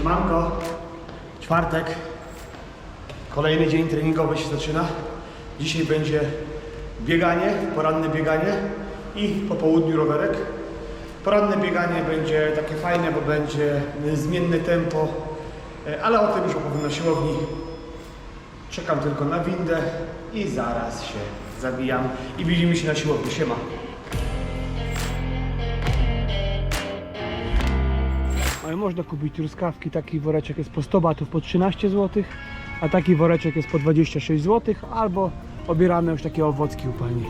Siemanko, czwartek, kolejny dzień treningowy się zaczyna. Dzisiaj będzie bieganie, poranne bieganie i po południu rowerek. Poranne bieganie będzie takie fajne, bo będzie zmienne tempo, e, ale o tym już opowiem na siłowni. Czekam tylko na windę i zaraz się zabijam i widzimy się na siłowni. Siema. Ale można kupić truskawki, taki woreczek jest po 100 batów po 13 zł, a taki woreczek jest po 26 zł, albo obierane już takie owocki u pani.